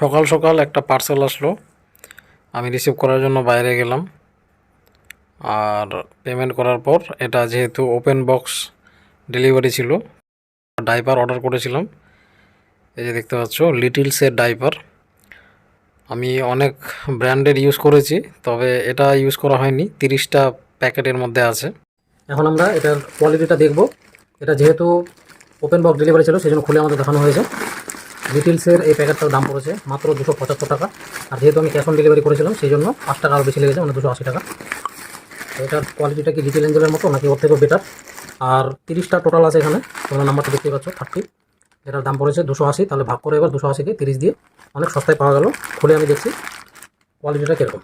সকাল সকাল একটা পার্সেল আসলো। আমি রিসিভ করার জন্য বাইরে গেলাম। আর পেমেন্ট করার পর এটা যেহেতু ওপেন বক্স ডেলিভারি ছিল ডাইপার অর্ডার করেছিলাম। এই যে দেখতে পাচ্ছ লিটিলসের ডাইপার আমি অনেক ব্র্যান্ডের ইউজ করেছি, তবে এটা ইউজ করা হয়নি। তিরিশটা প্যাকেটের মধ্যে আছে। এখন আমরা এটার কোয়ালিটিটা দেখব। এটা যেহেতু ওপেন বক্স ডেলিভারি ছিল সেই জন্য খুলে আমাদের দেখানো হয়েছে। ডিটেলসের এই প্যাকেটটার দাম পড়েছে মাত্র দুশো পঁচাত্তর টাকা। আর যেহেতু আমি ক্যাশ অন ডেলিভারি করেছিলাম সেই জন্য পাঁচ টাকা আরও বেশি লেগেছে মানে দুশো আশি টাকা। এটার কোয়ালিটিটা কি ডিটেল এঞ্জেলের মতো নাকি ওর থেকেও বেটার আর তিরিশটা টোটাল আছে এখানে, তোমরা নাম্বারটা দেখতে পাচ্ছ থার্টি এটার দাম পড়েছে দুশো আশি, তাহলে ভাগ করে এবার দুশো আশিকে তিরিশ দিয়ে অনেক সস্তায় পাওয়া গেল। খুলে আমি দেখছি কোয়ালিটিটা কীরকম।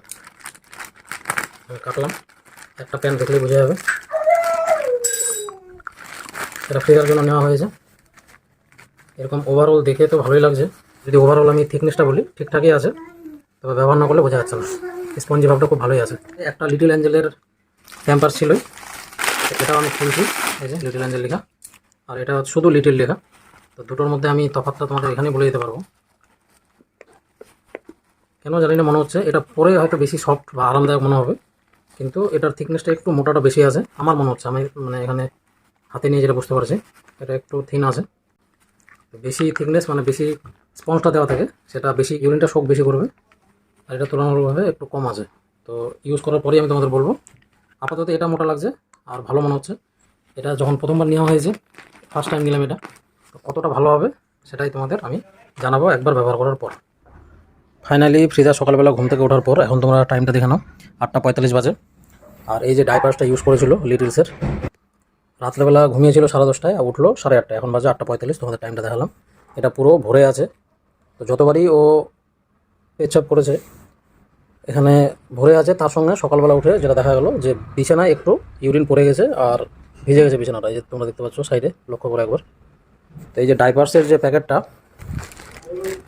কাটলাম, একটা প্যান দেখলেই বোঝা যাবে। এটা ফ্রিজার জন্য নেওয়া হয়েছে। এরকম ওভারঅল দেখে তো ভালোই লাগছে। যদি ওভারঅল আমি থিকনেসটা বলি, ঠিকঠাকই আছে। তবে ব্যবহার না করলে বোঝা যাচ্ছে না। স্পঞ্জি ভাবটা খুব ভালোই আছে। একটা লিটল অ্যাঞ্জেলের ক্যাম্পার ছিলই এটাও আমি খুলছি। এই যে লিটল অ্যাঞ্জেল লেখা। আর এটা শুধু লিটল লেখা। তো দুটোর মধ্যে আমি তফাৎটা তোমাদের এখানেই বলে দিতে পারব। কেন জানি না মনে হচ্ছে। এটা পরে হয়তো বেশি সফট বা আরামদায়ক মনে হবে। কিন্তু এটার থিকনেসটা একটু মোটাটা বেশি আছে। আমার মনে হচ্ছে। আমি মানে এখানে হাতে নিয়ে যেটা বুঝতে পারছি, এটা একটু থিন আছে। বেশি থিকনেস মানে বেশি স্পঞ্জটা দেওয়া থাকে, সেটা বেশি ইউরিনটা শোক বেশি করবে, আর এটা তুলনামূলকভাবে একটু কম আছে। তো ইউজ করার পরেই আমি তোমাদের বলব, আপাতত এটা মোটা লাগছে, আর ভালো মনে হচ্ছে। এটা যখন প্রথমবার নেওয়া হয়েছে ফার্স্ট টাইম নিলাম এটা, তো কতটা ভালো হবে সেটাই তোমাদের আমি জানাব একবার ব্যবহার করার পর। ফাইনালি ফ্রিজা সকালবেলা ঘুম থেকে ওঠার পর, এখন তোমরা টাইমটা দেখে নাও, আটটা পঁয়তাল্লিশ বাজে। আর এই যে ডাইপার্সটা ইউজ করেছিল লিটিলসের রাত্রেবেলা ঘুমিয়েছিল সাড়ে দশটায় আর উঠল সাড়ে আটটায়। এখন বাজে আটটা পঁয়তাল্লিশ, তোমাদের টাইমটা দেখালাম। এটা পুরো ভরে আছে। তো যতবারই ও পেচ্ছাপ করেছে, এখানে ভরে আছে, তার সঙ্গে সকালবেলা উঠে যেটা দেখা গেলো যে বিছানায় একটু ইউরিন পড়ে গেছে আর ভিজে গেছে বিছানাটা। এই যে তোমরা দেখতে পাচ্ছ সাইডে লক্ষ্য করে একবার। তো এই যে ডাইপার্সের যে প্যাকেটটা,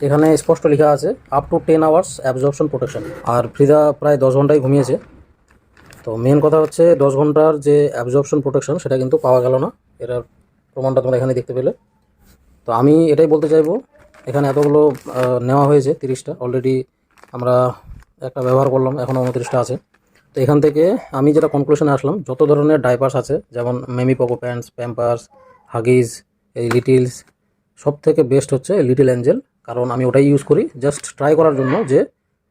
এখানে স্পষ্ট লেখা আছে up to ten hours absorption protection আর ফ্রিদা প্রায় দশ ঘন্টায় ঘুমিয়েছে। তো মেন কথা হচ্ছে দশ ঘণ্টার যে অ্যাবজর্পশন প্রোটেকশন সেটা কিন্তু পাওয়া গেল না। এটার প্রমাণটা তোমরা এখানে দেখতে পেলে। তো আমি এটাই বলতে চাইব, এখানে এতগুলো নেওয়া হয়েছে, তিরিশটা। অলরেডি আমরা একটা ব্যবহার করলাম এখনও উনত্রিশটা আছে। তো এখান থেকে আমি যেটা কনক্লুশনে আসলাম, যত ধরনের ডাইপার্স আছে, যেমন MamyPoko pants Pampers Huggies এই লিটিলস সব থেকে বেস্ট হচ্ছে লিটিল অ্যাঞ্জেল কারণ আমি ওটাই ইউজ করি জাস্ট ট্রাই করার জন্য যে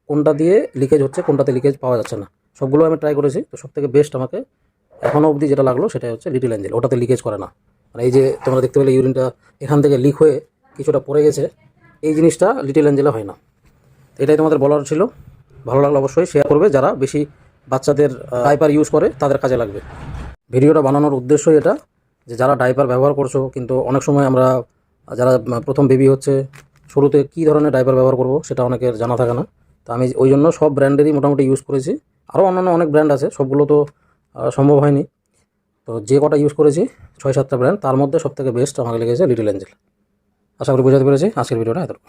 কোনটা দিয়ে লিকেজ হচ্ছে, কোনটাতে লিকেজ পাওয়া যাচ্ছে না। সবগুলো আমি ট্রাই করেছি, তো সব থেকে বেস্ট আমাকে এখনও অবধি যেটা লাগল সেটা হচ্ছে লিটিল অ্যাঞ্জেল ওটাতে লিকেজ করে না। মানে এই যে তোমরা দেখতে পেলে ইউরিনটা এখান থেকে লিক হয়ে কিছুটা পড়ে গেছে, এই জিনিসটা লিটিল অ্যাঞ্জেলে হয় না। এটাই তোমাদের বলার ছিল। ভালো লাগলে অবশ্যই শেয়ার করবে, যারা বেশি বাচ্চাদের ডাইপার ইউজ করে, তাদের কাজে লাগবে। ভিডিওটা বানানোর উদ্দেশ্যই এটা, যে যারা ডাইপার ব্যবহার করছ, কিন্তু অনেক সময় আমরা, যারা প্রথম বেবি হচ্ছে, শুরুতে কী ধরনের ডাইপার ব্যবহার করব সেটা অনেকের জানা থাকে না। তো আমি ওই জন্য সব ব্র্যান্ডেরই মোটামুটি ইউজ করেছি। আরও অন্যান্য অনেক ব্র্যান্ড আছে, সবগুলো তো সম্ভব হয়নি। তো যে কটা ইউজ করেছি, ছয় সাতটা ব্র্যান্ড তার মধ্যে সবথেকে বেস্ট আমাকে লেগেছে লিটল অ্যাঞ্জেল আশা করি বোঝাতে পেরেছি। আজকের ভিডিওটা এতটুকু